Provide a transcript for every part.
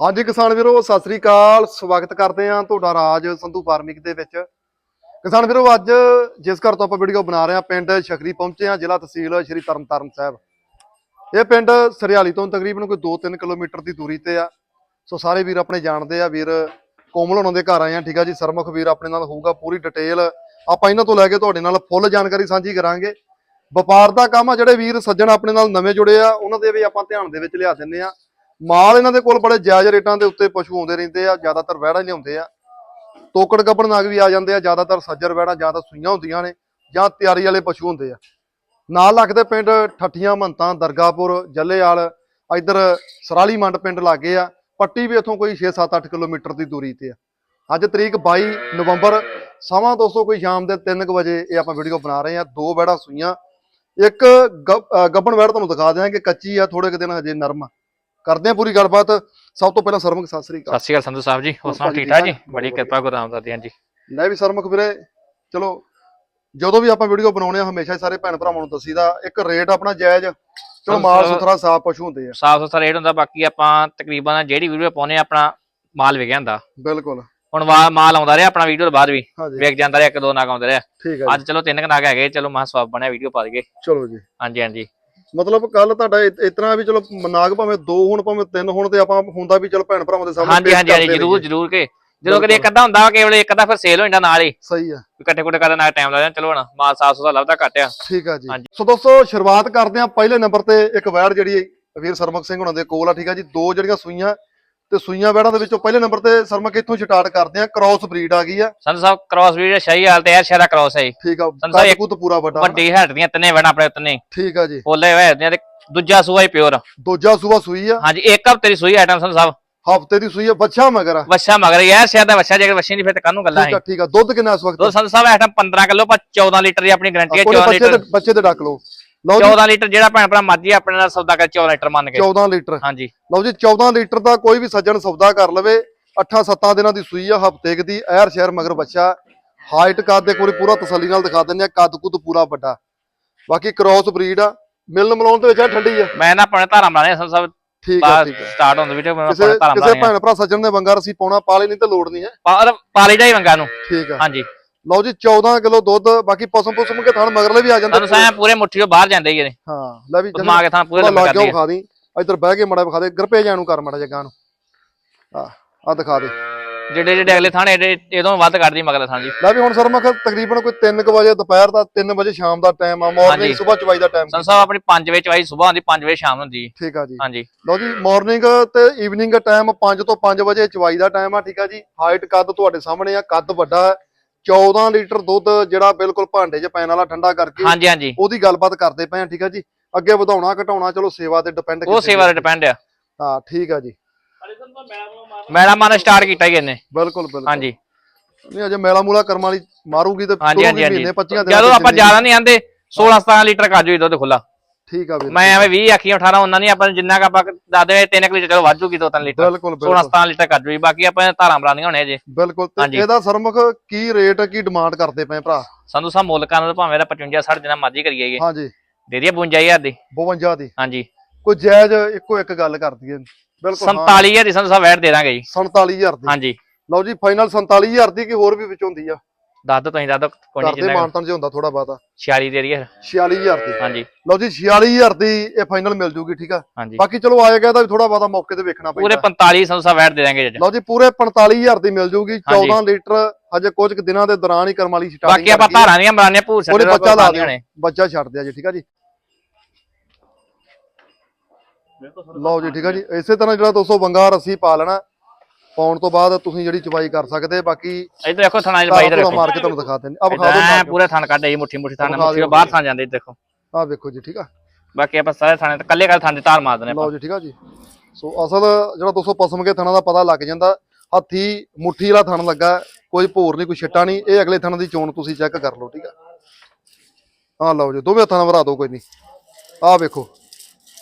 ਹਾਂਜੀ ਕਿਸਾਨ ਵੀਰੋ, ਸਤਿ ਸ੍ਰੀ ਅਕਾਲ। ਸਵਾਗਤ ਕਰਦੇ ਹਾਂ ਤੁਹਾਡਾ ਰਾਜ ਸੰਧੂ ਫਾਰਮਿਕ ਦੇ ਵਿੱਚ। ਕਿਸਾਨ ਵੀਰੋ, ਅੱਜ ਜਿਸ ਘਰ ਤੋਂ ਆਪਾਂ ਵੀਡੀਓ ਬਣਾ ਰਹੇ ਹਾਂ, ਪਿੰਡ ਸ਼ਕਰੀ ਪਹੁੰਚੇ ਹਾਂ, ਜ਼ਿਲ੍ਹਾ ਤਹਿਸੀਲ ਸ਼੍ਰੀ ਤਰਨਤਾਰਨ ਸਾਹਿਬ। ਇਹ ਪਿੰਡ ਸਰਿਆਲੀ ਤੋਂ ਤਕਰੀਬਨ ਕੋਈ 2-3 ਕਿਲੋਮੀਟਰ ਦੀ ਦੂਰੀ ਤੇ ਆ। ਸੋ ਸਾਰੇ ਵੀਰ ਆਪਣੇ ਜਾਣਦੇ ਆ, ਵੀਰ ਕੋਮਲ ਉਹਨਾਂ ਦੇ ਘਰ ਆਏ ਆ ਠੀਕ ਆ ਜੀ। ਸਰਮੁਖ ਵੀਰ ਆਪਣੇ ਨਾਲ ਹੋਊਗਾ ਪੂਰੀ ਡਿਟੇਲ ਆਪਾਂ ਇਹਨਾਂ ਤੋਂ ਲੈ ਕੇ ਤੁਹਾਡੇ ਨਾਲ ਫੁੱਲ ਜਾਣਕਾਰੀ ਸਾਂਝੀ ਕਰਾਂਗੇ। ਵਪਾਰ ਦਾ ਕੰਮ ਆ, ਜਿਹੜੇ ਵੀਰ ਸੱਜਣ ਆਪਣੇ ਨਾਲ ਨਵੇਂ ਜੁੜੇ ਆ, ਉਹਨਾਂ ਦੇ ਵੀ ਆਪਾਂ ਧਿਆਨ ਦੇ ਵਿੱਚ ਲਿਆ ਦਿੰਨੇ ਆ। ਮਾਲ ਇਹਨਾਂ ਦੇ ਕੋਲ ਬੜੇ ਜਾਇਜ਼ ਰੇਟਾਂ ਦੇ ਉੱਤੇ ਪਸ਼ੂ ਆਉਂਦੇ ਰਹਿੰਦੇ ਆ, ਜ਼ਿਆਦਾਤਰ ਵਹਿੜਾ ਲਿਆਉਂਦੇ ਆ। ਤੋਕੜ ਗੱਬੜ ਨਾਗ ਵੀ ਆ ਜਾਂਦੇ ਆ, ਜ਼ਿਆਦਾਤਰ ਸੱਜਰ ਵਹਿੜਾ, ਜਾਂ ਤਾਂ ਸੂਈਆਂ ਹੁੰਦੀਆਂ ਨੇ, ਜਾਂ ਤਿਆਰੀ ਵਾਲੇ ਪਸ਼ੂ ਹੁੰਦੇ ਆ। ਨਾਲ ਲੱਗਦੇ ਪਿੰਡ ਠੱਠੀਆਂ, ਮੰਤਾਂ ਦਰਗਾਪੁਰ ਜੱਲੇਵਾਲ ਇਧਰ ਸਰਾਲੀ ਮੰਡ ਪਿੰਡ ਲਾਗੇ ਆ। ਪੱਟੀ ਵੀ ਇੱਥੋਂ ਕੋਈ 6-7-8 ਕਿਲੋਮੀਟਰ ਦੀ ਦੂਰੀ ਤੇ ਆ। ਅੱਜ ਤਰੀਕ 22 ਨਵੰਬਰ, ਸਮਾਂ ਦੋਸਤੋ ਕੋਈ ਸ਼ਾਮ ਦੇ 3 ਵਜੇ ਇਹ ਆਪਾਂ ਵੀਡੀਓ ਬਣਾ ਰਹੇ ਆ। ਦੋ ਵਹਿੜਾ ਸੂਈਆਂ, ਇੱਕ ਗੱਬਣ ਵਹਿੜ ਤੁਹਾਨੂੰ ਦਿਖਾ ਦਿਆਂਗੇ ਕੱਚੀ ਆ ਥੋੜੇ ਕੁ ਦਿਨ ਹਜੇ ਨਰਮ ਆ। ਕਰਦੇ ਆ ਪੂਰੀ ਗੱਲਬਾਤ। ਸਭ ਤੋਂ ਪਹਿਲਾਂ ਸਰਮੁਖ ਸਤਿ ਸ੍ਰੀ ਅਕਾਲ। ਸਤਿ ਸ਼੍ਰੀ ਅਕਾਲ ਸੰਧੂ ਸਾਹਿਬ ਜੀ। ਹੋਰ ਸੁਣਾਓ ਠੀਕ ਠਾਕ ਜੀ? ਬੜੀ ਕਿਰਪਾ ਗੁਰੂ ਰਾਮਦਾਸ ਦੀ ਜੀ ਲੈ ਵੀ ਸਰਮੁਖ ਵੀਰੇ ਚਲੋ ਜਦੋਂ ਵੀ ਆਪਾਂ ਵੀਡੀਓ ਬਣਾਉਣੇ ਆ ਹਮੇਸ਼ਾ ਹੀ ਸਾਰੇ ਭੈਣ ਭਰਾਵਾਂ ਨੂੰ ਦੱਸੀਦਾ ਇੱਕ ਰੇਟ ਆਪਣਾ ਜਾਇਜ਼ ਚਲੋ ਮਾਲ ਸੁਥਰਾ ਸਾਫ਼ ਪਸ਼ੂ ਹੁੰਦੇ ਆ। ਸਾਫ਼ ਸੁਥਰਾ ਰੇਟ ਹੁੰਦਾ ਬਾਕੀ ਆਪਾਂ ਤਕਰੀਬਨ ਜਿਹੜੀ ਵੀਡੀਓ ਪਾਉਨੇ ਆਪਣਾ ਮਾਲ ਵਿਕਿਆ ਹੁੰਦਾ। ਬਿਲਕੁਲ। ਹੁਣ ਮਾਲ ਆਉਂਦਾ ਰਿਹਾ ਆਪਣਾ ਵੀਡੀਓ ਬਾਅਦ ਵੀ ਹਾਂਜੀ। ਵਿਕ ਜਾਂਦਾ ਰਿਹਾ ਇੱਕ ਦੋ ਨਾਗ ਆਉਂਦੇ ਰਿਹਾ। ਅੱਜ ਚਲੋ ਤਿੰਨ ਨਾਗ ਹੈਗੇ ਚਲੋ ਮਾ ਸਵਾਬ ਬਣਿਆ ਵੀਡੀਓ ਪਾ ਦਈਏ। ਚਲੋ ਜੀ। ਹਾਂਜੀ ਹਾਂਜੀ। ਮਤਲਬ ਕੱਲ ਤੁਹਾਡਾ ਇ- ਇਤਨਾ ਵੀ ਚਲੋ ਨਾਗ ਭਾਵੇਂ ਦੋ ਹੋਣ ਭਾਵੇਂ ਤਿੰਨ ਹੋਣ ਤੇ ਆਪਾਂ ਹੁੰਦਾ ਵੀ ਚਲੋ ਭੈਣ ਭਰਾਵਾਂ ਦੇ ਸਾਹਮਣੇ ਹਾਂਜੀ ਪੇਸ਼ ਹਾਂਜੀ ਹਾਂਜੀ ਕਰਦੇ ਜਰੂਰ ਰਹੀਏ। ਜਰੂਰ ਕੇ ਜਦੋਂ ਕਦੇ ਇੱਕ ਅੱਧਾ ਹੁੰਦਾ ਵਾ ਕੇਵਲ ਇੱਕ ਅੱਧਾ ਫਿਰ ਸੇਲ ਹੋ ਜਾਂਦਾ ਨਾਲ ਹੀ। ਸਹੀ ਆ। ਇਕੱਠੇ ਕੁੱਟੇ ਕਰਨ ਨਾਲ ਟਾਈਮ ਲੱਗ ਜਾਂਦਾ ਚਲੋ ਹੁਣ ਮਾਲ ਸਾਫ਼ ਸੁਥਰਾ ਲੱਭਦਾ ਘੱਟ ਆ। ਠੀਕ ਆ ਜੀ। ਹਾਂਜੀ। ਸੋ ਦੋਸਤੋ ਸ਼ੁਰੂਆਤ ਕਰਦੇ ਆ ਪਹਿਲੇ ਨੰਬਰ ਤੇ ਇੱਕ ਵੈੜ ਜਿਹੜੀ ਵੀਰ ਸਰਮਕ ਸਿੰਘ ਹੁਣਾਂ ਦੇ ਕੋਲ ਆ ਠੀਕ ਆ ਜੀ। ਦੋ ਜਿਹੜੀਆਂ ਸੂਈਆਂ ਤੇ ਸੂਈਆਂ ਵੈੜਾਂ ਦੇ ਵਿੱਚੋਂ ਪਹਿਲੇ ਨੰਬਰ ਤੇ ਸਰਮਕ ਇੱਥੋਂ ਸਟਾਰਟ ਕਰਦੇ ਆ ਕ੍ਰਾਸ ਬਰੀਡ ਆ ਗਈ ਆ। ਸੰਧੂ ਸਾਹਿਬ ਕ੍ਰਾਸ ਵੀਡੀਓ ਸ਼ਾਹੀ ਹਾਲ ਤੇ ਯਾਰ ਸ਼ਹਿਰਾ ਕ੍ਰਾਸ ਹੈ ਜੀ। ਠੀਕ ਆ ਸੰਧੂ ਸਾਹਿਬ ਇੱਕ ਕੁੱਦ ਪੂਰਾ ਵੱਡਾ। ਵੱਡੀ ਹੈਡ ਦੀਆਂ ਤਿੰਨੇ ਵਣਾ ਆਪਣੇ ਉਤਨੇ ਠੀਕ ਆ ਜੀ। ਬੋਲੇ ਹੋਏ ਹੁੰਦੀਆਂ ਤੇ ਦੂਜਾ ਸੂਆ ਹੀ ਪਿਓਰ ਦੂਜਾ ਸੂਆ ਸੂਈ ਆ। ਹਾਂਜੀ ਇੱਕ ਹਫ਼ਤੇ ਦੀ ਸੂਈ ਆਈਟਮ ਸੰਧੂ ਸਾਹਿਬ। ਹਫ਼ਤੇ ਦੀ ਸੂਈ ਆ ਬੱਚਾ ਮਗਰ ਆ। ਵੱਛਾ ਮਗਰ ਯਾਰ ਸ਼ਾਇਦ ਦਾ ਵੱਛਾ ਜੇਕਰ ਵੱਛੇ ਨਹੀਂ ਫਿਰ ਤੇ ਕਾਹਨੂੰ ਗੱਲਾਂ ਠੀਕ ਹੈ ਆ ਠੀਕ ਆ। ਦੁੱਧ ਕਿੰਨਾ ਇਸ ਵਕਤ? ਦੋ ਸੰਤ ਸਾਹਿਬ ਆਈਟਮ 15 ਕਿਲੋ ਪਰ 14 ਲੀਟਰ ਦੀ ਆਪਣੀ ਗਾਰੰਟੀ ਹੈ ਕੋਈ 14 ਬੱਚੇ ਲੀਟਰ। ਤੇ ਬੱਚੇ ਤੇ ਡੱਕ ਲਓ। ਲਓ ਜੀ। 14 ਲੀਟਰ ਜਿਹੜਾ ਭੈਣ ਭਰਾ ਮਰਜ਼ੀ ਆਪਣੇ ਨਾਲ ਸੌਦਾ ਕਰ 14 ਲੀਟਰ ਮੰਨ ਕੇ। 14 ਲੀਟਰ। ਹਾਂਜੀ। ਲਓ ਜੀ 14 ਲੀਟਰ ਦਾ ਕੋਈ ਵੀ ਸੱਜਣ ਸੌਦਾ ਕਰ ਲਵੇ 8-7 ਦਿਨਾਂ ਦੀ ਸੂਈ ਆ ਹਫ਼ਤੇ ਦੀ ਐਰ ਸ਼ਹਿਰ ਮਗਰ ਬੱਚਾ। ਹਾਈਟ ਕੱਦ ਦੇ ਕੋਲ ਪੂਰਾ ਤਸੱਲੀ ਨਾਲ ਦਿਖਾ ਦਿੰਦੇ ਆ ਕੱਦ ਕੁੱਦ ਪੂਰਾ ਵੱਡਾ। ਬਾਕੀ ਕ੍ਰਾਸ ਬਰੀਡ ਆ ਮਿਲਣ ਮਲਾਉਣ ਦੇ ਵਿੱਚ ਆ ਠੰਡੀ ਆ। ਮੈਂ ਨਾ ਆਪਣੇ ਧਾਰਾ ਬਣਾਣੇ ਸੰਤ ਸਾਹਿਬ ਠੀਕ ਆ ਠੀਕ ਆ। ਸਟਾਰਟ ਹੁੰਦੇ ਵੀਡੀਓ ਮੈਂ ਕਿਸੇ ਆਪਣੇ ਧਾਰਾ ਕਿਸੇ ਬਣਾਣੇ ਭੈਣ ਭਰਾ ਸੱਜਣ ਨੇ ਬੰਗਾ ਰਸੀ ਪਾਉਣਾ ਪਾਲੇ ਨਹੀਂ ਤੇ ਲੋੜ ਨਹੀਂ ਹੈ। ਪਾਲੀ ਜਾਈ ਵੰਗਾ ਨੂੰ। ਠੀਕ ਆ। ਹਾਂਜੀ। ਲਓ ਜੀ 14 ਕਿਲੋ ਦੁੱਧ ਬਾਕੀ ਪਸਮ ਪੁਸਮ ਕੇ ਥਣ ਮਗਰਲੇ ਵੀ ਆ ਜਾਂਦੇ ਸਾਨੂੰ ਸਾਇਆ ਪੂਰੇ ਮੁੱਠੀ ਬਾਹਰ ਜਾਂਦੇ ਹੀ ਇਹਦੇ। ਹਾਂ ਲੈ ਵੀ ਦਿਮਾਗ ਥਾਂ ਪੂਰੇ ਲੰਮੇ ਕਰਦੇ ਵਿਖਾ ਦੀ। ਇੱਧਰ ਬਹਿ ਕੇ ਮੜਾ ਵਿਖਾ ਦੇ ਗਰਪੇ ਜਾਣ ਕਰ ਮੜਾ ਜਗਾਂ ਨੂੰ। ਆ ਆ ਦਿਖਾ ਦੇ। ਜਿਹੜੇ ਜਿਹੜੇ ਅਗਲੇ ਥਾਣੇ ਇਹਦੇ ਵੱਧ ਕੱਢਦੀ ਮਗਲੇ ਥਾਂ ਜੀ। ਲੈ ਵੀ ਹੁਣ ਸਰ ਮੈਂ ਤਕਰੀਬਨ ਕੋਈ 3 ਵਜੇ ਦੁਪਹਿਰ ਦਾ 3 ਵਜੇ ਸ਼ਾਮ ਦਾ ਟਾਈਮ ਆ ਮਾਰਨਿੰਗ। ਸਵੇਰ ਚਵਾਈ ਦਾ ਟਾਈਮ ਸਾਹਿਬ ਆਪਣੀ 5 ਵਜੇ ਚਵਾਈ ਸਵੇਰ ਆਉਂਦੀ 5 ਵਜੇ ਸ਼ਾਮ ਹੁੰਦੀ। ਠੀਕ ਆ ਜੀ। ਹਾਂਜੀ। ਲਓ ਜੀ ਮਾਰਨਿੰਗ ਤੇ ਈਵਨਿੰਗ ਟਾਈਮ 5 ਤੋਂ 5 ਵਜੇ ਚਵਾਈ ਦਾ ਟਾਈਮ ਆ ਠੀਕ ਆ ਜੀ। ਹਾਈਟ ਕੱਦ ਤੁਹਾਡੇ ਸਾਹਮਣੇ ਆ ਕੱਦ ਵੱਡਾ ਹੈ। 14 ਲੀਟਰ ਦੁੱਧ ਜਿਹੜਾ ਬਿਲਕੁਲ ਭਾਂਡੇ 'ਚ ਪੈਣ ਵਾਲਾ ਠੰਡਾ ਕਰਕੇ ਹਾਂਜੀ ਹਾਂਜੀ। ਉਹਦੀ ਗੱਲਬਾਤ ਕਰਦੇ ਪਏ ਆ ਠੀਕ ਆ ਜੀ? ਅੱਗੇ ਵਧਾਉਣਾ ਘਟਾਉਣਾ ਚਲੋ ਸੇਵਾ ਤੇ ਡਿਪੈਂਡ ਉਹ ਸੇਵਾ ਤੇ ਡਿਪੈਂਡ ਆ। ਹਾਂ ਠੀਕ ਆ ਜੀ। ਮੈਡਮ ਮਾਨ ਸਟਾਰਟ ਕੀਤਾ ਹੀ ਇਹਨੇ। ਬਿਲਕੁਲ ਬਿਲਕੁਲ। ਹਾਂਜੀ। ਨਹੀਂ ਅਜੇ ਮੇਲਾ ਮੂਲਾ ਕਰਮ ਵਾਲੀ ਮਾਰੂਗੀ ਤੇ ਹਾਂਜੀ ਹਾਂਜੀ ਹਾਂਜੀ। ਮਹੀਨੇ 25 ਦਿਨਾਂ ਜਦੋਂ ਆਪਾਂ। ਜ਼ਿਆਦਾ ਨਹੀਂ ਆਂਦੇ 16 17 ਲੀਟਰ ਕਾਜੂ ਦੁੱਧ ਖੁੱਲਾ ਠੀਕ ਆ ਵੀਰ ਮੈਂ ਐਵੇਂ 20 ਆਖੀਆਂ 18 ਉਹਨਾਂ ਨਹੀਂ ਆਪਾਂ ਜਿੰਨਾ ਕ ਆਪਾਂ ਦਾਦੇ 3 ਲੀਟਰ ਚਲੋ ਵਾਜੂਗੀ 2-3 ਲੀਟਰ। ਬਿਲਕੁਲ 16 ਬਿਲਕੁਲ 17 ਲੀਟਰ ਕਾਜੂ ਹੀ ਬਾਕੀ ਆਪਾਂ ਧਾਰਾਂ ਬਰਾਨੀਆਂ ਹੋਣੇ ਜੇ। ਬਿਲਕੁਲ। ਇਹਦਾ ਸਰਮੁਖ ਕੀ ਰੇਟ ਕੀ ਡਿਮਾਂਡ ਕਰਦੇ ਪਏ ਭਰਾ? ਸੰਧੂ ਸਾਹਿਬ ਮੁੱਲ ਕਰਨ ਦਾ ਭਾਵੇਂ ਦਾ 55 60 ਜਿੰਨਾ ਮਰਜ਼ੀ ਕਰੀ ਜਾਈਏ ਹਾਂਜੀ। ਦੇ ਦਈਏ 52000 ਦੀ। 52 ਦੀ। ਹਾਂਜੀ। ਕੋਈ ਜਾਇਜ਼ ਇੱਕੋ ਇੱਕ ਗੱਲ ਕਰ ਦਈਏ। ਬਿਲਕੁਲ ਹਾਂ, 47000 ਦੀ ਸੰਧੂ ਸਾਹਿਬ ਵੈਟ ਦੇ ਦਾਂਗੇ ਜੀ। 47000 ਦੀ। ਹਾਂਜੀ। ਲਓ ਜੀ ਫਾਈਨਲ 47000 ਦੀ ਕੀ ਹੋਰ ਵੀ ਵਿੱਚ ਹੁੰਦੀ ਆ? ਦੱਸ ਦੋ ਤੁਸੀਂ ਦੱਸ ਦੋ ਕੋਈ ਨਹੀਂ ਕਰਦੇ ਜਿੰਨਾ ਮਾਨਤਨ ਜੇ ਹੁੰਦਾ ਥੋੜਾ ਬਾਤਾ 46 ਦੇ ਦਈਏ। 46000 ਦੀ। ਹਾਂਜੀ। ਲਓ ਜੀ 46000 ਦੀ ਇਹ ਫਾਈਨਲ ਮਿਲ ਜੂਗੀ ਠੀਕ ਆ? ਹਾਂਜੀ। ਬਾਕੀ ਚਲੋ ਆਏਗਾ ਤਾਂ ਥੋੜਾ ਬਾਤਾ ਮੌਕੇ ਤੇ ਵੇਖਣਾ ਪੂਰੇ ਪੈਂਦਾ। 45 ਸੰਧੂ ਸਾਹਿਬ ਵੈਟ ਦੇ ਦਾਂਗੇ ਜੀ ਲਓ ਜੀ ਪੂਰੇ 45000 ਦੀ ਮਿਲ ਜੂਗੀ। ਹਾਂਜੀ। 14 ਲੀਟਰ ਹਜੇ ਕੁਝ ਕੁ ਦਿਨਾਂ ਦੇ ਦੌਰਾਨ ਹੀ ਕਰਮ ਵਾਲੀ ਸਟਾਰਟਿੰਗ ਬਾਕੀ ਆਪਾਂ ਧਾਰਾਂ ਦੀਆਂ ਬਰਾਨੀਆਂ ਭੂਰ ਉਹਨੇ ਛੱਡੇ ਬੱਚਾ ਲਾ ਦਿਓ। ਬੱਚਾ ਛੱਡ ਦਿਆ ਜੀ ਠੀਕ ਆ ਜੀ। ਲਓ ਜੀ ਠੀਕ ਆ ਜੀ। ਇਸੇ ਤਰ੍ਹਾਂ ਜਿਹੜਾ ਦੋਸਤੋ ਵੰਗਾ ਰੱਸੀ ਪਾ ਲੈਣਾ ਪਾਉਣ ਤੋਂ ਬਾਅਦ ਤੁਸੀਂ ਜਿਹੜੀ ਚਵਾਈ ਕਰ ਸਕਦੇ ਬਾਕੀ ਇੱਧਰ ਦੇਖੋ ਥਣਾ ਇਧਰ ਧੂਰਾ ਮਾਰ ਕੇ ਤੁਹਾਨੂੰ ਦਿਖਾ ਦਿੰਦੇ ਆ। ਵਿਖਾ ਦਿਓ ਪੂਰੇ ਥਣ ਕੱਢ ਆਈ ਮੁੱਠੀ ਮੁੱਠੀ ਥਣ ਮੁੱਠੀ। ਬਾਹਰ ਥਣ ਜਾਂਦੇ ਦੇਖੋ। ਆ ਵੇਖੋ ਜੀ ਠੀਕ ਆ? ਬਾਕੀ ਆਪਾਂ ਸਾਰੇ ਥਾਣੇ ਤੇ ਕੱਲੇ ਕੱਲੇ ਥਾਂ ਦੀ ਧਾਰ ਮਾਰ ਦਨੇ ਲਓ ਜੀ ਠੀਕ ਆ ਜੀ। ਸੋ ਅਸਲ ਜਿਹੜਾ ਦੋਸਤੋ ਪਸਮ ਕੇ ਥਣਾ ਦਾ ਪਤਾ ਲੱਗ ਜਾਂਦਾ ਹੱਥੀ ਮੁੱਠੀ ਵਾਲਾ ਥਣ ਲੱਗਾ ਕੋਈ ਭੋਰ ਨਹੀਂ ਕੋਈ ਛਿੱਟਾ ਨਹੀਂ ਇਹ ਅਗਲੇ ਥਣ ਦੀ ਚੋਣ ਤੁਸੀਂ ਚੈੱਕ ਕਰ ਲਓ ਠੀਕ ਆ? ਆ ਲਓ ਜੀ ਦੋਵੇਂ ਹੱਥਾਂ ਨਾਲ ਵਰਾ ਦਿਓ ਕੋਈ ਨਹੀਂ। ਆ ਵੇਖੋ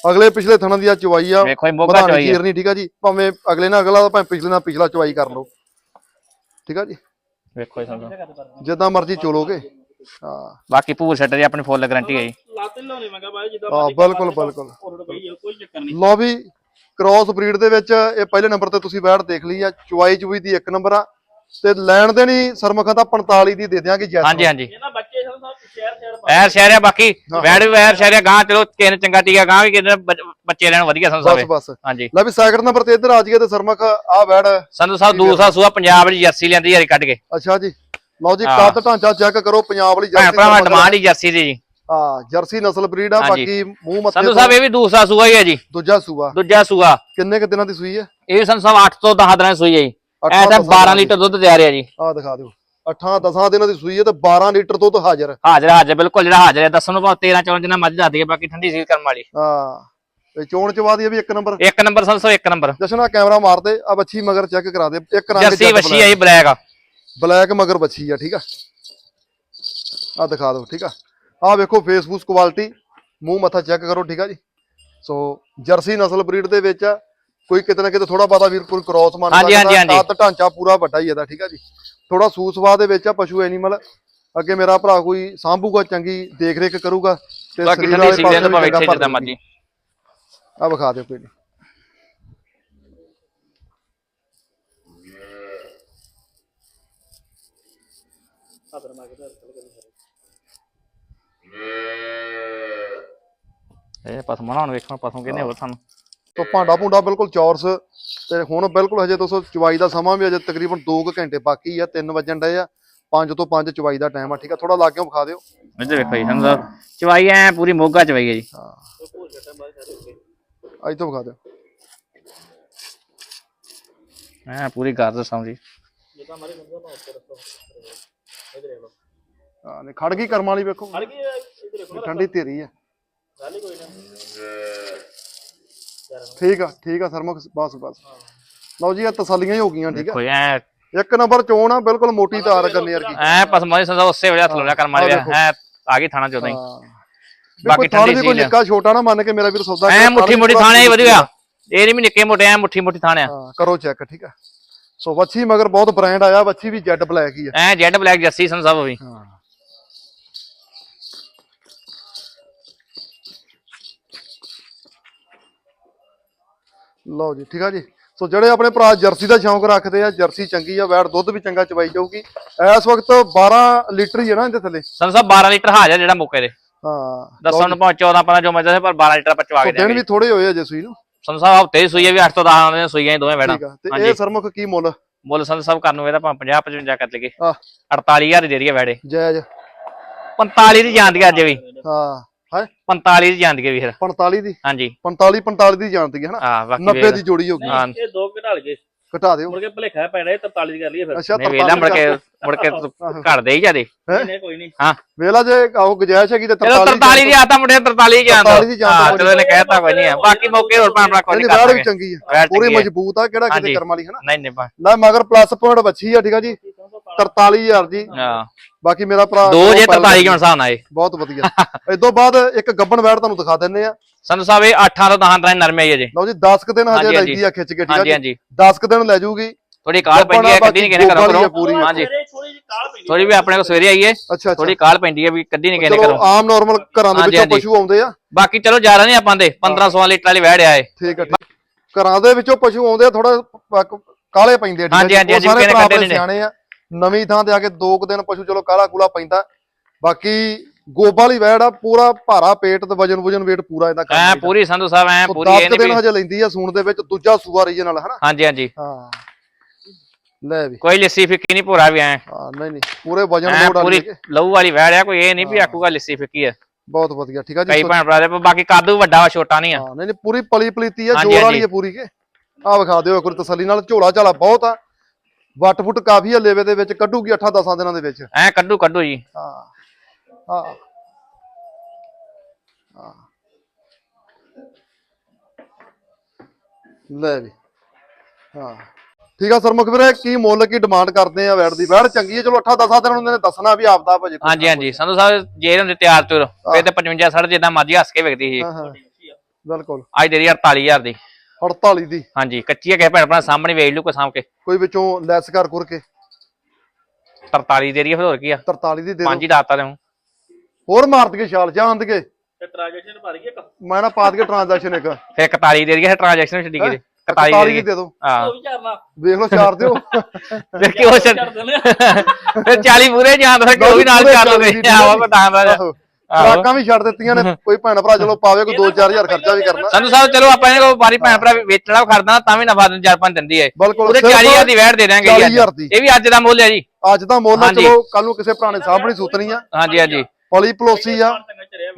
ਅਗਲੇ ਪਿਛਲੇ ਥਣਾਂ ਦੀ ਆ ਚਵਾਈ ਆ। ਵੇਖੋ ਇਹ ਮੋਗਾ ਚੋਈ ਚੀਰ ਨਹੀਂ ਠੀਕ ਆ ਜੀ? ਭਾਵੇਂ ਅਗਲੇ ਨਾਲ ਅਗਲਾ ਭਾਵੇਂ ਪਿਛਲੇ ਨਾਲ ਪਿਛਲਾ ਚਵਾਈ ਕਰ ਲਓ। ਠੀਕ ਆ ਜੀ? ਵੇਖੋ ਇਹ ਸਾਨੂੰ ਜਿੱਦਾਂ ਮਰਜ਼ੀ ਚੋਲੋਗੇ। ਹਾਂ। ਬਾਕੀ ਭੂਰ ਛੱਡ ਦੀ ਆਪਣੀ ਫੁੱਲ ਗਾਰੰਟੀ ਹੈ ਜੀ। ਲਾਤੇ ਲਾਉਣੇ ਮੈਂ ਕਿਹਾ ਬਾਈ ਜਿੱਦਾਂ ਹਾਂ ਬਿਲਕੁਲ ਬਿਲਕੁਲ। ਕੋਈ ਚੱਕਰ ਨਹੀਂ। ਲਓ ਵੀ ਕ੍ਰਾਸ ਬਰੀਡ ਦੇ ਵਿੱਚ ਇਹ ਪਹਿਲੇ ਨੰਬਰ ਤੇ ਤੁਸੀਂ ਵੈੜ ਦੇਖ ਲਈ ਆ। ਚੁਆਈ ਚੁਈ ਦੀ ਇੱਕ ਨੰਬਰ ਆ। ਤੇ ਲੈਣ ਦੇ ਨਹੀਂ ਸਰਮਖਾਂ ਤਾਂ 45 ਦੀ ਦੇ ਦਿਆਂਗੇ ਜੈਸ ਹਾਂਜੀ ਹਾਂਜੀ। ਐਰ ਸ਼ਹਿਰ ਆ ਬਾਕੀ। ਵੈੜ ਵੀ ਵੈਰ ਸ਼ਹਿਰ ਆ ਗਾਂ ਚਲੋ ਕਿਸੇ ਨੇ ਚੰਗਾ ਟੀਕਾ ਗਾਂ ਵੀ ਕਿਸੇ ਬੱਚ- ਲੈਣ ਵਧੀਆ ਸੰਧੂ ਬਸ ਹਾਂਜੀ। ਲੈ ਵੀ ਸੈਕਿੰਡ ਨੰਬਰ ਤੇ ਇੱਧਰ ਆ ਜਾਈਏ ਤੇ ਸਰਮਖ ਆ ਵੈੜ। ਸੰਧੂ ਸਾਹਿਬ ਦੂਸਰਾ ਸੂਆ ਪੰਜਾਬ ਦੀ ਜਰਸੀ ਲੈਂਦੀ ਯਾਰੀ ਕੱਢ ਕੇ। ਅੱਛਾ ਜੀ। ਲਓ ਜੀ। ਕੱਦ ਢਾਂਚਾ ਚੈੱਕ ਕਰੋ ਪੰਜਾਬ ਵਾਲੀ ਭੈਣ ਭਰਾਵਾਂ। ਡਿਮਾਂਡ ਹੀ ਜਰਸੀ ਦੀ ਜੀ। ਹਾਂ ਜਰਸੀ ਨਸਲ ਬਰੀਡ ਆ। ਬਾਕੀ ਮੂੰਹ ਮੱਥੇ ਸੰਧੂ ਸਾਹਿਬ ਇਹ ਵੀ ਦੂਸਰਾ ਸੂਆ ਹੀ ਹੈ ਜੀ। ਦੂਜਾ ਸੂਆ। ਦੂਜਾ ਸੂਆ। ਕਿੰਨੇ ਕ ਦਿਨਾਂ ਦੀ ਸੂਈ ਹੈ? ਇਹ ਸੰਧੂ ਸਾਹਿਬ 8 ਤੋਂ 10 ਦਿਨਾਂ ਦੀ ਸੂਈ ਹੈ ਜੀ। ਅੱਠ ਐ ਤੋਂ ਤਾਂ ਦਸਾਂ 12 ਦਿਨਾਂ ਦੀ। ਲੀਟਰ ਦੁੱਧ ਤਿਆਰ ਹੈ ਜੀ। ਆ ਦਿਖਾ ਦਿਓ। 8 10 ਦਿਨਾਂ ਦੀ ਸੂਈ ਹੈ ਤੇ 12 ਲੀਟਰ ਦੁੱਧ ਹਾਜ਼ਰ ਹਾਜ਼ਰ ਹਾਜ਼ਰ ਬਿਲਕੁਲ ਜਿਹੜਾ ਹਾਜ਼ਰ ਹੈ ਦੱਸਣ ਨੂੰ ਭਾਵੇਂ 13 14 ਜਿੰਨਾ ਮੱਝ ਦੱਸ ਦਈਏ ਬਾਕੀ ਠੰਡੀ ਸੀਲ ਕਰਨ ਵਾਲੀ। ਹਾਂ ਤੇ ਚੋਣ ਚਵਾ ਦੀ ਵੀ ਇੱਕ ਨੰਬਰ। ਇੱਕ ਨੰਬਰ ਸੰਧੂ ਸਾਹਿਬ ਇੱਕ ਨੰਬਰ। ਜਸ਼ਨਾ ਕੈਮਰਾ ਮਾਰ ਦੇ ਆ ਬੱਚੀ ਮਗਰ ਚੈੱਕ ਕਰਾ ਦੇ ਇੱਕ ਰੰਗ ਜਰਸੀ ਵੱਛੀ ਹੈ ਬਲੈਕ ਬਲੈਕ ਮਗਰ ਬੱਚੀ ਆ ਠੀਕ ਆ? ਆ ਦਿਖਾ ਦਿਓ ਠੀਕ ਆ? ਆ ਵੇਖੋ ਫੇਸਬੁੱਕ ਕੁਆਲਿਟੀ ਮੂੰਹ ਮੱਥਾ ਚੈੱਕ ਕਰੋ ਠੀਕ ਆ ਜੀ? ਸੋ ਜਰਸੀ ਨਸਲ ਬਰੀਡ ਦੇ ਵਿੱਚ ਆ, ਕੋਈ ਕਿਤੇ ਨਾ ਕਿਤੇ ਥੋੜਾ ਬਾਤਾ ਵੀਰ ਕੋਈ ਕ੍ਰੋਸ ਮੰਨ ਹਾਂਜੀ, ਹਾਂਜੀ, ਹਾਂਜੀ। ਕੱਦ ਢਾਂਚਾ ਪੂਰਾ ਵੱਡਾ ਹੀ ਇਹਦਾ ਠੀਕ ਆ ਜੀ? ਥੋੜਾ ਸੂਸਵਾ ਦੇ ਵਿੱਚ ਆ ਪਸ਼ੂ ਐਨੀਮਲ ਅੱਗੇ ਮੇਰਾ ਭਰਾ ਕੋਈ ਸਾਂਭੂਗਾ ਚੰਗੀ ਦੇਖ ਰੇਖ ਕਰੂਗਾ ਤੇ ਬਾਕੀ ਸਰੀਰ ਠੰਡੀ ਵਾਲੇ ਪਾਸੇ ਭਾਵੇਂ ਇੱਥੇ ਜਿੱਦਾਂ। ਮਰਜ਼ੀ। ਆ ਵਿਖਾ ਦਿਓ ਕੋਈ ਨੀ। ਇਹ ਪਸਮ ਨਾ ਹੁਣ ਵੇਖੋ ਪਸਮ ਕਿੰਨੇ ਹੋਰ ਸਾਨੂੰ। ਤੋ ਭਾਂਡਾ ਭੁੰਡਾ ਬਿਲਕੁਲ ਚੌਰਸ ਤੇ ਹੁਣ ਬਿਲਕੁਲ ਹਜੇ ਦੋਸਤੋ ਚਵਾਈ ਦਾ ਸਮਾਂ ਵੀ ਅਜੇ ਤਕਰੀਬਨ 2 ਘੰਟੇ ਬਾਕੀ ਆ 3 ਵਜਣ ਡਏ ਆ 5 ਤੋਂ 5 ਚਵਾਈ ਦਾ ਟਾਈਮ ਆ ਠੀਕ ਆ? ਥੋੜਾ ਲਾਗਿਓ ਵਿਖਾ ਦਿਓ। ਇੱਧਰ ਵੇਖੋ ਜੀ ਸੰਧੂ ਸਾਹਿਬ ਚਵਾਈ ਐ ਪੂਰੀ ਮੋਗਾ ਚਵਾਈ ਹੈ ਜੀ। ਹਾਂ। ਤੋਂ ਵਿਖਾ ਦਿਓ। ਐ ਪੂਰੀ ਰੱਖੋ ਇਧਰ ਦੇਖੋ ਹਾਂ ਨੇ ਖੜ ਗਈ ਕਰਮ ਵਾਲੀ ਵੇਖੋ। ਹੜ ਗਈ ਠੰਡੀ ਧੀਰੀ ਆ। ਗੱਲ ਹੀ ਕੋਈ ਨਾ। ਠੀਕ ਆ ਠੀਕ ਆ ਸਰਮੁਖ ਬਸ ਬਸ। ਲਓ ਜੀ ਇਹ ਤਸੱਲੀਆਂ ਹੀ ਹੋ ਗਈਆਂ ਠੀਕ ਆ। ਕੋਈ ਐ ਇੱਕ ਨੰਬਰ ਚੋਣ ਆ ਬਿਲਕੁਲ ਮੋਟੀ ਤਾਰ ਕਰਨੀ ਵਰਗੀ। ਐ ਪਸਮ ਨਹੀਂ ਸੰਧੂ ਉਸੇ ਵੇਲੇ ਹੱਥ ਵਾਲੀ ਆਹ ਦੇਖੋ। ਐ ਆ ਗਈ ਥਾਣਾ ਚੋਦਾਂ ਹੀ। ਬਾਕੀ ਠੰਡੀ ਵੀ ਕੋਈ। ਨਿੱਕਾ ਛੋਟਾ ਨਾ ਮੰਨ ਕੇ ਮੇਰਾ ਵੀਰ ਸੌਦਾ ਐ ਕਰੇ, ਮੁੱਠੀ ਮੁੱਠੀ ਵੀ ਥਾਣੇ ਹੀ ਵਧੀਆ। ਇਹ ਨਹੀਂ ਵੀ ਨਿੱਕੇ ਮੋਟੇ ਐ ਮੁੱਠੀ ਮੁੱਠੀ ਥਾਣੇ ਆ। ਹਾਂ ਕਰੋ ਚੈੱਕ ਠੀਕ ਆ। ਸੋ ਵੱਛੀ ਮਗਰ ਬਹੁਤ ਬ੍ਰਾਂਡ ਆਇਆ ਵੱਛੀ ਵੀ ਜੈਡ ਬਲੈਕ ਹੀ ਆ। A Z black Jassi Sandhu Sahib ਵੀ। ਹਾਂ। ਲਓ ਜੀ ਠੀਕ ਆ ਜੀ। ਸੋ ਜਿਹੜੇ ਆਪਣੇ ਭਰਾ ਜਰਸੀ ਦਾ ਸ਼ੌਂਕ ਰੱਖਦੇ ਆ ਜਰਸੀ ਚੰਗੀ ਆ ਵੈੜ ਦੁੱਧ ਵੀ ਚੰਗਾ ਚਵਾਈ ਜਾਊਗੀ। ਇਸ ਵਕਤ 12 ਲੀਟਰ ਹੀ ਹੈ ਨਾ ਇਹਦੇ ਥੱਲੇ। ਸੰਧੂ ਸਾਹਿਬ 12 ਲੀਟਰ ਹਾਜ਼ਰ ਜਿਹੜਾ ਮੌਕੇ ਦੇ ਹਾਂ ਦੱਸਣ ਨੂੰ ਭਾਵੇਂ 14 15 ਜੋ ਮਰਜ਼ੀ ਪਰ 12 ਲੀਟਰ ਪਚਵਾ ਕੇ ਦਿਨ ਦੇਣਗੇ ਵੀ ਥੋੜੇ ਹੋਏ ਅਜੇ ਸੂਈ ਨੂੰ। ਸੰਧੂ ਸਾਹਿਬ ਹਫ਼ਤੇ ਦੀ ਸੂਈ ਹੈ ਵੀ 8 ਤੋਂ 10 ਆਉਂਦੇ ਨੇ ਸੂਈਆਂ ਦੋਵੇਂ ਵੈੜਾਂ। ਤੇ। ਇਹ ਸਰਮੁਖ ਕੀ ਮੁੱਲ? ਮੁੱਲ ਸੰਧੂ ਸਾਹਿਬ ਕਰਨ ਨੂੰ ਇਹਦਾ ਭਾਵੇਂ 50 55 ਕਰ ਲਈਏ। ਆ 48000 ਦੀ ਦੇ ਰਹੀ ਹੈ ਵੈੜੇ। ਜਾਇਜ਼। 45 ਦੀ ਜਾਂਦੀ ਅੱਜ ਵੀ। ਹਾਂ। ਹੈ? 45 ਦੀ ਜਾਂਦੀ ਹੈ ਵੀ ਫਿਰ। 45 ਦੀ? ਹਾਂਜੀ। 45 45 ਦੀ ਜਾਣਦੀ ਹੈ ਨਾ ਹਾਂ ਬਾਕੀ 90 ਵੇਖ ਦੀ ਜੋੜੀ ਹੋ ਗਈ। ਹਾਂ। ਇਹ ਦੋ ਘਟਾ ਲਗੇ ਘਟਾ ਦਿਓ। ਮੁੜ ਕੇ ਭਲੇਖਾ ਪੈਣਾ ਇਹ 43 ਦੀ ਕਰ ਲਈਏ ਫਿਰ। ਅੱਛਾ ਨਹੀਂ ਵੇਲਾ ਮੁੜ ਕੇ ਮੁੜ ਕੇ ਘੜ ਦੇ ਹੀ ਜਾਦੇ? ਨਹੀਂ ਕੋਈ ਨਹੀਂ। ਹਾਂ। ਵੇਲਾ ਜੇ ਆਹੋ ਗੁਜਾਇਸ਼ ਹੈਗੀ ਤੇ ਚਲੋ 43 43 ਦੀ ਆਤਾ ਮੁੰਡੇ 43 ਦੀ ਜਾਂਦਾ 43 ਦੀ ਜਾਂਦਾ ਹਾਂ ਚਲੋ ਇਹਨੇ ਕਹਿਤਾ ਕੋਈ ਨਹੀਂ ਹੈ ਬਾਕੀ ਮੌਕੇ ਹੋਰ ਭਾਂ ਕੋਈ ਨਹੀਂ ਚੰਗੀ ਆ। ਪੂਰੀ। ਮਜ਼ਬੂਤ ਆ ਕਿਹੜਾ ਕਿਤੇ। ਕਰਮ ਵਾਲੀ ਹੈ ਨਾ ਨਹੀਂ ਨਹੀਂ ਲੈ ਮਗਰ ਪਲੱਸ ਪੁਆਇੰਟ ਬੱਚੀ ਆ ਠੀਕ ਆ ਜੀ? 43000 ਜੀ। ਹਾਂ। ਬਾਕੀ ਮੇਰਾ ਭਰਾ ਦੋ ਜੇ ਉਹ 43 ਕਿਉਂ ਹਿਸਾਬ ਨਾਲ ਇਹ ਬਹੁਤ ਵਧੀਆ। ਇਸ ਤੋਂ ਬਾਅਦ ਇੱਕ ਗੱਬਣ ਵੈੜ ਤੁਹਾਨੂੰ ਦਿਖਾ ਦਿੰਨੇ ਆ ਸੰਧੂ ਸਾਹਿਬ ਇਹ 8 ਤੋਂ 10 ਤਰ੍ਹਾਂ ਨਰਮੇ ਆਈ ਜੇ। ਲਓ ਜੀ 10 ਕੁ ਦਿਨ ਹਜੇ। ਲੈਂਦੀ ਆ ਖਿੱਚ ਕੇ ਠੀਕ ਆ ਜੀ? ਹਾਂਜੀ। 10 ਕੁ ਦਿਨ ਲੈ ਜੂਗੀ। ਥੋੜੀ ਕਾਲ ਪੈਂਦੀ ਹੈ ਆ, ਕੱਢੀ ਨਹੀਂ ਹੀ ਆ ਕਰੋ। ਹਾਂਜੀ। ਥੋੜੀ ਜਿਹੀ ਕਾਲ ਪੈਂਦੀ ਥੋੜੀ ਵੀ ਆਪਣੇ ਕੋਲ ਸਵੇਰੇ ਆਈ ਹੈ। ਅੱਛਾ ਅੱਛਾ। ਥੋੜੀ ਕਾਲ ਪੈਂਦੀ ਹੈ ਵੀ ਕੱਢੀ ਨਹੀਂ ਚਲੋ ਕਰੋ ਆਮ ਨਾਰਮਲ ਘਰਾਂ ਦੇ ਵਿੱਚੋਂ। ਪਸ਼ੂ ਆਉਂਦੇ ਆ। ਬਾਕੀ ਚਲੋ ਜ਼ਿਆਦਾ ਨਹੀਂ ਆਪਾਂ ਦੇ। 1500 ਲੀਟਰ ਵਾਲੀ ਵਹਿੜ ਆਏ। ਠੀਕ ਆ ਠੀਕ। ਘਰਾਂ ਦੇ ਵਿੱਚੋਂ ਪਸ਼ੂ ਆਉਂਦੇ ਆ ਥੋੜਾ ਕਾਲੇ ਪੈਂਦੇ ਆ ਠੀਕ ਆ ਹਾਂਜੀ, ਸਾਰੇ ਕਿਹਨੇ ਭਰਾ ਕੱਢੇ ਆਪਣੇ ਨੇ। ਸਿਆਣੇ ਆ। ਨਵੀਂ ਥਾਂ ਤੇ ਆ ਕੇ ਦੋ ਕੁ ਦਿਨ ਪਸ਼ੂ ਚਲੋ ਕਾਲਾ ਕੂਲਾ ਪੈਂਦਾ। ਬਾਕੀ ਗੋਬਾ ਵਾਲੀ ਵੈੜ ਆ ਪੂਰਾ ਭਾਰਾ ਪੇਟ ਤੇ ਵਜਨ ਵਜਨ weight ਪੂਰਾ ਇਹਦਾ ਐ ਕੰਮ ਪੂਰੀ ਸੰਧੂ ਸਾਹਿਬ ਐ ਪੂਰੀ 10 ਇਹ ਨਹੀਂ ਦਿਨ ਹਜੇ ਲੈਂਦੀ ਆ ਸੂਣ ਦੇ ਵਿੱਚ ਦੂਜਾ ਸੂਆ ਰੀਜਨਲ ਹਨਾ? ਹਾਂਜੀ ਹਾਂਜੀ। ਹਾਂ। ਲੈ ਵੀ। ਕੋਈ ਲੱਸੀ ਫਿੱਕੀ ਨਹੀਂ ਭੋਰਾ ਵੀ ਐ। ਹਾਂ ਨਹੀਂ ਨਹੀਂ ਪੂਰੇ ਵਜਨ ਐ ਲੋਡ ਵਾਲੀ ਪੂਰੀ। ਲਹੂ ਵਾਲੀ ਵਹਿੜ ਆ ਕੋਈ ਇਹ ਨਹੀਂ ਵੀ ਆਕੂਗਾ ਲੱਸੀ ਫਿੱਕੀ ਆ। ਬਹੁਤ ਵਧੀਆ ਠੀਕ ਆ ਜੀ ਕਈ ਭੈਣ ਭਰਾ ਦੇ ਪਰ ਬਾਕੀ ਕਾਦੂ ਵੱਡਾ ਵਾ ਛੋਟਾ ਨਹੀਂ ਆ। ਹਾਂ ਨਹੀਂ ਨਹੀਂ ਪੂਰੀ ਪਲੀ ਪਲੀਤੀ ਆ ਜੋਰ ਵਾਲੀ। ਹੈ ਪੂਰੀ ਕੇ। ਆ ਵਿਖਾ ਦਿਓ ਇੱਕ ਤਸੱਲੀ ਨਾਲ ਝੋਲਾ ਝਾਲਾ ਬਹੁਤ ਆ। ਵੱਟ ਫੁੱਟ ਕਾਫੀ ਆ ਲੇਵੇ ਦੇ ਵਿੱਚ ਕੱਢੂਗੀ 8-10 ਦਿਨਾਂ ਦੇ ਵਿੱਚ। ਐ ਕੱਢੂ ਕੱਢੂ ਜੀ। ਹਾਂ ਹਾਂ। ਹਾਂ। ਲੈ ਵੀ। ਹਾਂ। ਠੀਕ ਆ ਸਰਮੁਖ ਵੀਰੇ ਕੀ ਮੁੱਲ ਕੀ ਡਿਮਾਂਡ ਕਰਦੇ ਆ ਵੈੜ ਦੀ? ਵੈੜ ਚੰਗੀ ਹੈ ਚਲੋ 8-10 ਦਿਨ ਉਹਨਾਂ ਨੇ ਦੱਸਣਾ ਵੀ ਆਪਦਾ ਭਾਜੀ ਹਾਂਜੀ ਹਾਂਜੀ। ਸੰਧੂ ਸਾਹਿਬ ਜੇ ਹੁੰਦੇ ਤਿਆਰ ਤੁਰ ਫੇਰ ਤੇ 55 60 ਜਿੱਦਾਂ ਮਰਜ਼ੀ ਹੱਸ ਕੇ ਵੇਖਦੀ ਸੀ। ਬਿਲਕੁਲ। ਅੱਜ ਦੀ 48000 ਦੀ। 48 ਦੀ। ਹਾਂਜੀ ਕੱਚੀ ਹੈ ਕਿਸੇ ਭੈਣ ਭਰਾ ਸਾਹਮਣੇ ਵੇਚ ਲੂ ਕੋ ਸਾਹਮ ਕੇ। ਕੋਈ ਵਿੱਚੋਂ ਲੈਸ ਕਰ ਕੁਰ ਕੇ। 43 ਦੇ ਰਹੀ ਆ ਫਿਰ ਹੋਰ ਕੀ ਆ? 43 ਦੀ ਦੇ ਪੰਜ ਦਿਓ। ਹੀ ਦਾਤਾ ਦੇ ਹੋਰ ਮਾਰ ਦਗੇ ਛਾਲ ਜਾਣ ਦਗੇ ਤੇ ਟ੍ਰਾਂਜੈਕਸ਼ਨ ਭਰ ਗਈ ਇੱਕ। ਮੈਂ ਨਾ ਪਾ ਦਈਏ ਟ੍ਰਾਂਜੈਕਸ਼ਨ ਇੱਕ। ਫਿਰ 41 ਦੇ ਦਈਏ ਟ੍ਰਾਂਜੈਕਸ਼ਨ ਛੱਡੀ 41 41 ਦੇ ਦੀ ਦਈਏ ਦੇ ਦਿਓ। ਹਾਂ। ਉਹ ਵੀ ਝਾਰਨਾ ਵੇਖ ਲਓ ਚਾਰ ਦਿਓ। ਫਿਰ ਕੀ ਹੋ ਝਾੜ ਸਕਦਾ ਦਿੰਦੇ ਫਿਰ 40 ਪੂਰੇ ਜਾਂ ਤਾਂ ਕਿ ਉਹ ਵੀ ਨਾਲ ਪੂਰੇ ਕਰ ਚਾਲੀ ਲਓਗੇ ਦੀ। ਆਹੋ ਬਟਾਂ ਦਾ ਆਹੋ। ਖੁਰਾਕਾਂ ਵੀ ਛੱਡ ਦਿੱਤੀਆਂ ਨੇ ਕੋਈ ਭੈਣ ਭਰਾ ਚਲੋ ਪਾਵੇ ਕੋਈ 2-4000 ਖਰਚਾ ਵੀ ਕਰਨਾ। ਸੰਧੂ ਸਾਹਿਬ ਚਲੋ ਆਪਾਂ ਇਹਨੇ ਕੋ ਬਾਰੀ ਭੈਣ ਭਰਾ ਵੇਚਣਾ ਖੜਦਾ ਤਾਂ ਵੀ ਨਫਾ ਚਾਰ ਪੰਜ ਦਿੰਦੀ ਹੈ ਬਿਲਕੁਲ ਉਹਦੇ ਸਿਰਫ 40000 ਦੀ ਵੈਟ ਦੇ ਦਾਂਗੇ ਜੀ ਅੱਜ। 40000 ਦੀ। ਇਹ ਵੀ ਅੱਜ ਦਾ ਮੁੱਲ ਹੈ ਜੀ। ਅੱਜ ਤਾਂ ਮੁੱਲ। ਚਲੋ ਕੱਲ ਨੂੰ ਕਿਸੇ ਭਰਾ ਨੇ ਸਾਹਮਣੇ ਸੁਤਣੀ ਆ। ਹਾਂਜੀ ਹਾਂਜੀ। ਪਲੀ ਪਲੋਸੀ ਆ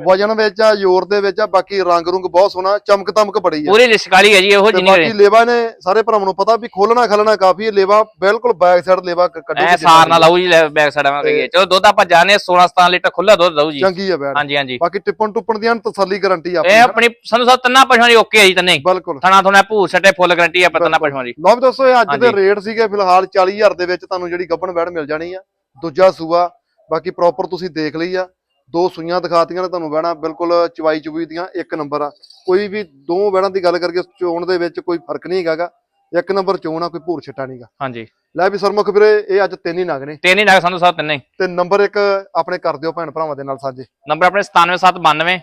ਵਜਨ ਵਿੱਚ ਆ ਜ਼ੋਰ ਦੇ ਵਿੱਚ ਆ ਬਾਕੀ ਰੰਗ ਰੁੰਗ ਬਹੁਤ ਸੋਹਣਾ ਚਮਕ ਤਮਕ ਬੜੀ ਆ। ਪੂਰੀ ਲਿਸ਼ਕਾਰੀ ਹੈ ਜੀ ਇਹੋ ਤੇ ਜਿੰਨੀ ਬਾਕੀ ਲੇਵਾ ਨੇ ਸਾਰੇ ਭਰਾਵਾਂ ਨੂੰ ਪਤਾ ਵੀ ਖੋਲਣਾ ਖਲਣਾ ਕਾਫੀ ਹੈ ਲੇਵਾ ਬਿਲਕੁਲ ਬੈਕ ਸਾਈਡ ਲੇਵਾ ਕ- ਕੱਢੋ ਐ ਸਾਰ ਨਾਲ ਲਾਉ ਜੀ ਬੈਕ ਸਾਈਡ ਮੈਂ ਕਹੀਏ। ਚਲੋ ਦੁੱਧ ਆਪਾਂ ਜਾਣੇ 16 17 ਲੀਟਰ ਖੁੱਲਾ ਦੁੱਧ ਦਊ ਜੀ। ਚੰਗੀ ਆ ਬੈਣ ਹਾਂਜੀ ਹਾਂਜੀ। ਬਾਕੀ ਟਿੱਪਣ ਟੁੱਪਣ ਦੀਆਂ ਤਸੱਲੀ ਗਾਰੰਟੀ ਆ ਇਹ ਆਪਣੀ ਸੰਧੂ ਸਾਹਿਬ ਤਿੰਨਾਂ ਪਸ਼ੂਆਂ ਦੀ ਓਕੇ ਹੈ ਜੀ ਤੰਨੇ। ਬਿਲਕੁਲ। ਥਣਾ ਥਣਾ ਭੂਰ ਸੱਟੇ ਫੁੱਲ ਗਰੰਟੀ ਆਪਾਂ ਤਿੰਨਾਂ ਪਸ਼ੂਆਂ ਦੀ। ਲਓ ਵੀ ਦੋਸਤੋ ਇਹ ਅੱਜ ਦੇ ਹਾਂਜੀ। ਰੇਟ ਸੀਗੇ ਫਿਲਹਾਲ 40000 ਦੇ ਵਿੱਚ ਤੁਹਾਨੂੰ ਜਿਹੜੀ ਗੱਬਣ ਬੈੜ ਮਿਲ ਜਾਣੀ ਆ। ਦੂਜਾ ਸੂਆ ਬਾਕੀ ਪ੍ਰੋਪਰ ਤੁਸੀਂ ਦੇਖ ਲਈ ਆ। ਦੋ ਸੂਈਆਂ ਦਿਖਾਤੀਆਂ ਨੇ ਤੁਹਾਨੂੰ ਬਹਿਣਾ ਬਿਲਕੁਲ ਚਵਾਈ ਚੁਬਈ ਦੀਆਂ ਇੱਕ ਨੰਬਰ ਆ। ਕੋਈ ਵੀ ਦੋ ਬਹਿਣਾਂ ਦੀ ਗੱਲ ਕਰਕੇ ਚੋਣ ਦੇ ਵਿੱਚ ਕੋਈ ਫ਼ਰਕ ਨਹੀਂ ਹੈਗਾਗਾ ਇੱਕ ਨੰਬਰ ਚੋਣ ਆ ਕੋਈ ਭੂਰ ਛਿੱਟਾ ਨਹੀਂਗਾ ਹਾਂਜੀ। ਲੈ ਵੀ ਸਰਮੁਖ ਵੀਰੇ ਇਹ ਅੱਜ ਤਿੰਨ ਹੀ ਨਗ ਨੇ। ਤਿੰਨ ਹੀ ਨਗ ਸੰਧੂ ਸਾਹਿਬ ਤਿੰਨੇ। ਤੇ ਨੰਬਰ ਇੱਕ ਆਪਣੇ ਕਰ ਦਿਓ ਭੈਣ ਭਰਾਵਾਂ ਦੇ ਨਾਲ ਸਾਂਝੇ। ਨੰਬਰ ਆਪਣੇ 97792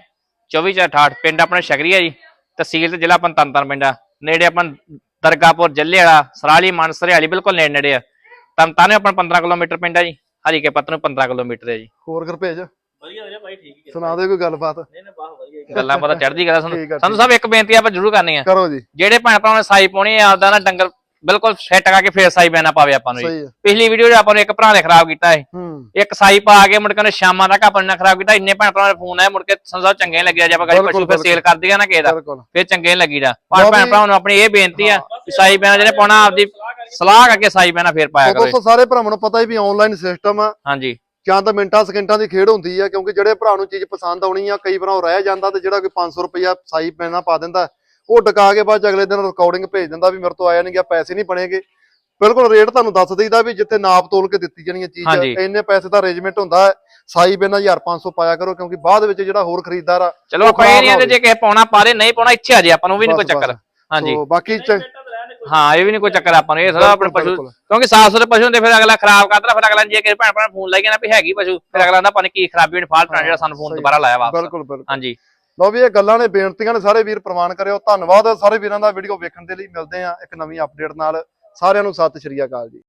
2468 ਪਿੰਡ ਆਪਣਾ ਸ਼ਗਰੀਆ ਜੀ ਤਹਿਸੀਲ ਤੇ ਜ਼ਿਲ੍ਹਾ ਆਪਣਾ ਤਨਤਨ ਪਿੰਡ ਨੇੜੇ ਆਪਾਂ ਦਰਗਾਪੁਰ ਜੱਲੇ ਵਾਲਾ ਸਰਾਲੀ ਮਾਨਸਰ ਹਰਿਆਲੀ ਬਿਲਕੁਲ ਨੇੜੇ ਨੇੜੇ ਆ। ਤਨਤਨ ਆਪਣਾ 15 ਕਿਲੋਮੀਟਰ ਪਿੰਡ ਜੀ ਹਰੀਕੇ ਪੱਤ ਨੂੰ 15 ਕਿਲੋਮੀਟਰ ਹੈ ਜੀ। ਹੋਰ ਕਰ ਭੇਜ। ਭਾਈ ਠੀਕ ਹੀ ਸੁਣਾ ਦੇ ਕੋਈ ਗੱਲਬਾਤ। ਨਹੀਂ ਨਹੀਂ ਬਾਹ ਵਧੀਆ ਹੀ ਗੱਲਾਂ ਪਤਾ ਚੜਦੀ ਕਰਾ ਠੀਕ ਆ, ਸਾਨੂੰ ਸਾਨੂੰ ਸਭ ਇੱਕ ਬੇਨਤੀ ਆਪਾਂ ਜ਼ਰੂਰ ਕਰਨੀ ਆ ਕਰੋ ਜੀ। ਜਿਹੜੇ ਭੈਣ ਭਰਾਵਾਂ ਨੇ ਸਾਈ ਪਾਉਣੀ ਆ ਆਪਦਾ ਨਾ ਡੰਗਰ ਬਿਲਕੁਲ ਸੈੱਟ ਕਰਕੇ ਫੇਰ ਸਾਈ ਪੈਣਾ ਪਾਵੇ ਆਪਾਂ ਨੂੰ ਜੀ। ਸਹੀ ਪਿਛਲੀ ਵੀਡੀਓ 'ਚ ਆਪਾਂ ਨੂੰ ਇੱਕ ਭਰਾ ਨੇ ਖਰਾਬ ਕੀਤਾ ਹੈ ਹੂੰ। ਇੱਕ ਸਾਈ ਪਾ ਕੇ ਮੁੜ ਕੇ ਉਹਨੇ ਸ਼ਾਮਾਂ ਤੱਕ ਆਪਾਂ ਨੇ ਖਰਾਬ ਕੀਤਾ। ਇੰਨੇ ਭੈਣ ਭਰਾਵਾਂ ਦੇ ਫੋਨ ਆਏ ਮੁੜ ਕੇ ਸਾਨੂੰ ਸਭ ਚੰਗੇ ਨੀ ਲੱਗਿਆ ਜੇ ਆਪਾਂ ਗਾੜੀ ਬਿਲਕੁਲ, ਪਸ਼ੂ ਫਿਰ ਸੇਲ ਕਰ ਦਈਏ ਨਾ ਕਿਸੇ ਦਾ। ਬਿਲਕੁਲ। ਫਿਰ ਚੰਗੇ ਨੀ ਲੱਗੀਦਾ। ਪਰ ਭੈਣ ਭਰਾਵਾਂ ਨੂੰ ਆਪਣੀ ਇਹ ਬੇਨਤੀ ਆ ਕਿ ਸਾਈ ਪੈਣਾ ਜਿਹੜੇ ਪਾਉਣਾ ਆਪਦੀ ਸਲਾਹ ਕਰਕੇ ਸਾਈ ਪੈਣਾ ਫੇਰ ਪਾਇਆ ਸੋ ਕਰੇ। ਦੋਸਤੋ ਸਾਰੇ ਭਰਾਵਾਂ ਨੂੰ ਪਤਾ ਹੀ ਵੀ ਆਨਲਾਈਨ ਸਿਸਟਮ ਆ। ਹਾਂਜੀ। ਜਾਂ ਤਾਂ ਮਿੰਟਾਂ ਸਕਿੰਟਾਂ ਦੀ ਖੇਡ ਹੁੰਦੀ ਆ ਕਿਉਂਕਿ ਜਿਹੜੇ ਭਰਾ ਨੂੰ ਚੀਜ਼ ਪਸੰਦ ਆਉਣੀ ਆ ਕਈ ਵਾਰ ਉਹ ਰਹਿ ਜਾਂਦਾ ਤੇ ਜਿਹੜਾ ਕੋਈ 500 ਰੁਪਇਆ ਸਾਈ ਪੈਣਾ ਪਾ ਦਿੰਦਾ ਉਹ ਡਕਾ ਕੇ ਬਾਅਦ 'ਚ ਅਗਲੇ ਦਿਨ ਰਿਕਾਰਡਿੰਗ ਭੇਜ ਦਿੰਦਾ ਵੀ ਮੇਰੇ ਤੋਂ ਆਇਆ ਨਹੀਂ ਗਿਆ ਪੈਸੇ ਨਹੀਂ ਬਣੇਗੇ ਬਿਲਕੁਲ ਰੇਟ ਤੁਹਾਨੂੰ ਦੱਸ ਦਈਦਾ ਵੀ ਜਿੱਥੇ ਨਾਪ ਤੋਲ ਕੇ ਦਿੱਤੀ ਜਾਣੀ ਹੈ ਚੀਜ਼। ਇੰਨੇ ਪੈਸੇ ਦਾ ਅਰੇਂਜਮੈਂਟ ਹੁੰਦਾ ਹੈ। ਸਾਈ ਬਿਨਾ 1500 ਪਾਇਆ ਕਰੋ ਕਿਉਂਕਿ ਬਾਅਦ ਵਿੱਚ ਜਿਹੜਾ ਹੋਰ ਖਰੀਦਦਾਰ ਆ ਚਲੋ ਉਹ ਆਪਾਂ ਇਹ ਖਰਾਬ ਨਹੀਂ ਆਂਦੇ ਜੇ ਕਿਸੇ ਪਾਉਣਾ ਪਾਰੇ ਨਹੀਂ ਪਾਉਣਾ ਇੱਥੇ ਆ ਜੇ ਆਪਾਂ ਨੂੰ ਵੀ ਨਹੀਂ ਕੋਈ ਚੱਕਰ। ਹਾਂਜੀ। ਬਾਕੀ ਚ- ਹਾਂ ਇਹ ਵੀ ਨਹੀਂ ਕੋਈ ਚੱਕਰ ਆਪਾਂ ਨੂੰ ਇਹ ਸਾਰਾ ਆਪਣੇ ਪਸ਼ੂ। ਕਿਉਂਕਿ ਸਾਫ਼ ਸੁਥਰੇ ਪਸ਼ੂ ਹੁੰਦੇ ਫਿਰ ਅਗਲਾ ਖਰਾਬ ਕਰਦਾ ਫਿਰ ਅਗਲਾ ਜੇ ਕਿਸੇ ਭੈਣ ਭਰਾ ਫੋਨ ਲਾਈ ਗਿਆ ਨਾ ਵੀ ਹੈਗੀ ਪਸ਼ੂ ਫਿਰ ਅਗਲਾ ਕਹਿੰਦਾ ਪਾਣੀ ਕੀ ਖਰਾਬੀ ਹੋਣੀ ਫਾਲਟ ਜਿਹੜਾ ਸਾਨੂੰ ਫੋਨ। ਦੁਬਾਰਾ ਲਾਇਆ ਵਾਪਸ। ਬਿਲਕੁਲ ਬਿਲਕੁਲ। ਹਾਂਜੀ। ਲਓ ਵੀ ਇਹ ਗੱਲਾਂ ਨੇ ਬੇਨਤੀਆਂ ਨੇ ਸਾਰੇ ਵੀਰ ਪ੍ਰਵਾਨ ਕਰਿਓ। ਧੰਨਵਾਦ ਸਾਰੇ ਵੀਰਾਂ ਦਾ ਵੀਡੀਓ ਵੇਖਣ ਦੇ ਲਈ ਮਿਲਦੇ ਆ ਇੱਕ ਨਵੀਂ ਅਪਡੇਟ ਨਾਲ। ਸਾਰਿਆਂ ਨੂੰ ਸਤਿ ਸ਼੍ਰੀ ਅਕਾਲ ਜੀ।